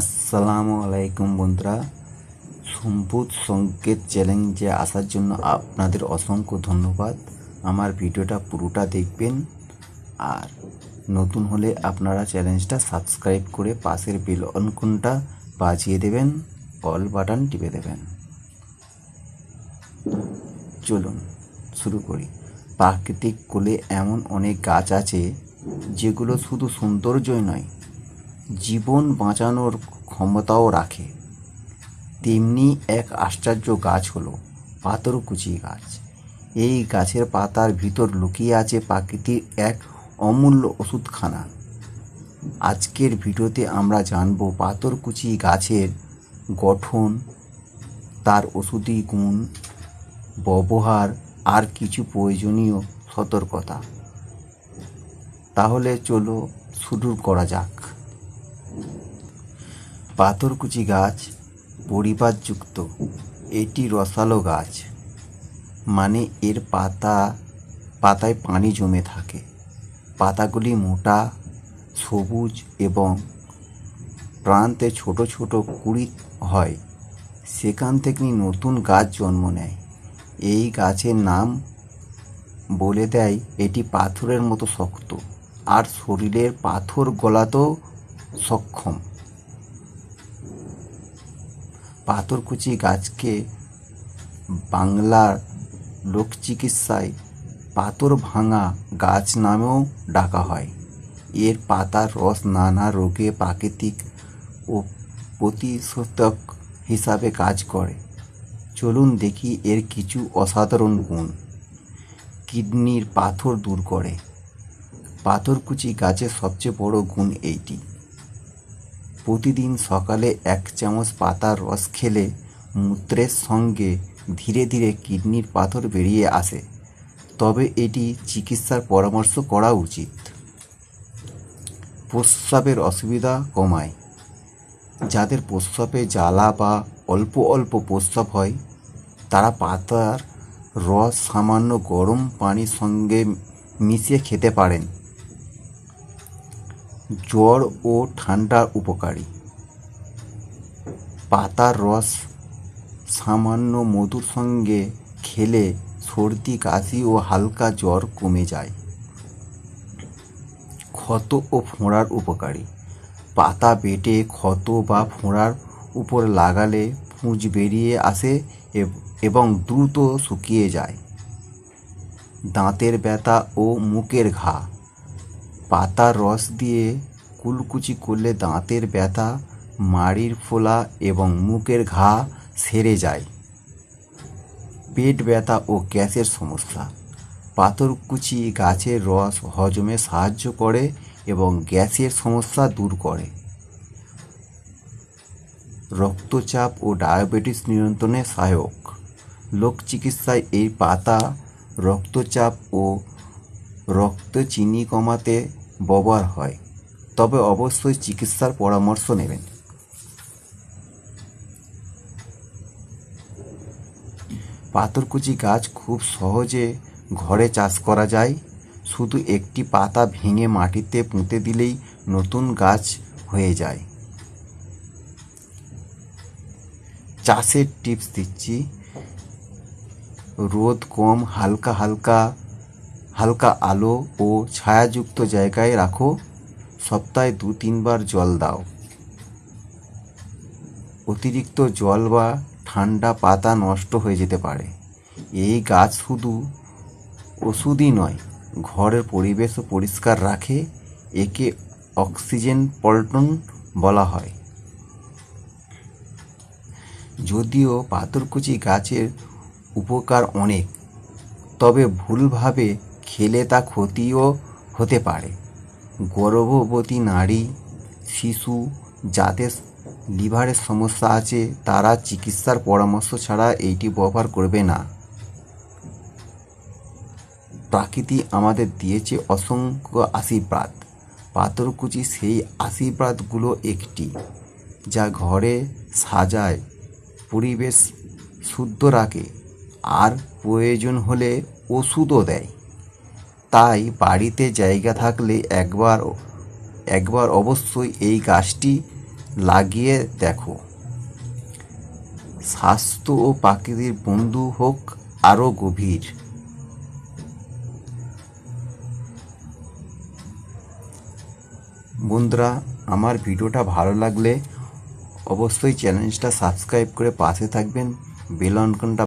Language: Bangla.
আসসালামু আলাইকুম বন্ধুরা। সম্ভূত সংকেত চ্যালেঞ্জে আসার জন্য আপনাদের অসংখ্য ধন্যবাদ। আমার ভিডিওটা পুরোটা দেখবেন। আর নতুন হলে আপনারা চ্যালেঞ্জটা সাবস্ক্রাইব করে পাশের বেল আইকনটা বাজিয়ে দেবেন, অল বাটন টিপে দেবেন। চলুন শুরু করি। প্রাকৃতিক কোলে এমন অনেক গাছ আছে যেগুলো শুধু সৌন্দর্যই নয় জীবন বাঁচানোর ক্ষমতাও রাখে। তেমনি এক আশ্চর্য গাছ হলো পাথরকুচি গাছ। এই গাছের পাতার ভিতর লুকিয়ে আছে প্রাকৃতিক এক অমূল্য ওষুধখানা। আজকের ভিডিওতে আমরা জানব পাথরকুচি গাছের গঠন, তার ওষুধি গুণ, ব্যবহার, আর কিছু প্রয়োজনীয় সতর্কতা। তাহলে চলো শুরু করা যাক। পাথরকুচি গাছ পরিবারযুক্ত এটি রসালো গাছ মানে এর পাতা, পাতায় পানি জমে থাকে। পাতাগুলি মোটা, সবুজ এবং প্রান্তে ছোট ছোট কুড়ি হয়। সেখান থেকেই নতুন গাছ জন্ম নেয়। এই গাছের নাম বলে দেয়, এটি পাথরের মতো শক্ত, আর শরীরের পাথর গলাতেও সক্ষম। পাথরকুচি গাছকে বাংলার লোকচিকিৎসায় পাথর ভাঙা গাছ নামেও ডাকা হয়। এর পাতার রস নানা রোগে প্রাকৃতিক ও প্রতিষেধক হিসাবে কাজ করে। চলুন দেখি এর কিছু অসাধারণ গুণ। কিডনির পাথর দূর করে। পাথরকুচি গাছের সবচেয়ে বড় গুণ এইটি। প্রতিদিন সকালে এক চামচ পাতার রস খেলে মূত্রের সঙ্গে ধীরে ধীরে কিডনির পাথর বেরিয়ে আসে। তবে এটি চিকিৎসার পরামর্শ করা উচিত। প্রস্রাবের অসুবিধা কমায়। যাদের প্রস্রাবে জ্বালা বা অল্প অল্প প্রস্রাব হয়, তারা পাতার রস সামান্য গরম পানির সঙ্গে মিশিয়ে খেতে পারেন। জ্বর ও ঠান্ডার উপকারী। পাতার রস সামান্য মধুর সঙ্গে খেলে সর্দি, কাশি ও হালকা জ্বর কমে যায়। ক্ষত ও ফোঁড়ার উপকারী। পাতা বেটে ক্ষত বা ফোঁড়ার উপর লাগালে পুঁজ বেরিয়ে আসে এবং দ্রুত শুকিয়ে যায়। দাঁতের ব্যথা ও মুখের ঘা। পাতার রস দিয়ে কুলকুচি করলে দাঁতের ব্যথা, মাড়ির ফোলা এবং মুখের ঘা সেরে যায়। পেট ব্যথা ও গ্যাসের সমস্যা। পাথরকুচি গাছের রস হজমে সাহায্য করে এবং গ্যাসের সমস্যা দূর করে। রক্তচাপ ও ডায়াবেটিস নিয়ন্ত্রণে সহায়ক। লোক চিকিৎসায় এই পাতা, রক্তচাপ ও রক্ত চিনি কমাতে ব্যবহার হয়, তবে অবশ্যই চিকিৎসার পরামর্শ নেবেন। পাথরকুচি গাছ খুব সহজে ঘরে চাষ করা যায়। শুধু একটি পাতা ভেঙে মাটিতে পুঁতে দিলেই নতুন গাছ হয়ে যায়। চাষের টিপস দিচ্ছি। রোদ কম, হালকা হালকা হালকা আলো ও ছায়াযুক্ত জায়গায় রাখো। সপ্তাহে দু, তিনবার জল দাও। অতিরিক্ত জল বা ঠান্ডা পাতা নষ্ট হয়ে যেতে পারে। এই গাছ শুধু ওষুধই নয়, ঘরের পরিবেশও পরিষ্কার রাখে। একে অক্সিজেন পল্টন বলা হয়। যদিও পাথরকুচি গাছের উপকার অনেক, তবে ভুলভাবে খেলে তা ক্ষতিও হতে পারে। গর্ভবতী নারী, শিশু যাদের লিভারের সমস্যা আছে, তারা চিকিৎসার পরামর্শ ছাড়া এইটি ব্যবহার করবে না। প্রাকৃতি আমাদের দিয়েছে অসংখ্য আশীর্বাদ। পাথরকুচি সেই আশীর্বাদগুলো একটি, যা ঘরে সাজায়, পরিবেশ শুদ্ধ রাখে, আর প্রয়োজন হলে ওষুধও দেয়। তাই বাড়িতে জায়গা থাকলে একবার একবার অবশ্যই এই গাছটি লাগিয়ে দেখো। স্বাস্থ্য ও প্রাকৃতির বন্ধু হোক আরও গভীর। বন্ধুরা, আমার ভিডিওটা ভালো লাগলে অবশ্যই চ্যানেলটা সাবস্ক্রাইব করে পাশে থাকবেন, বেল আইকনটা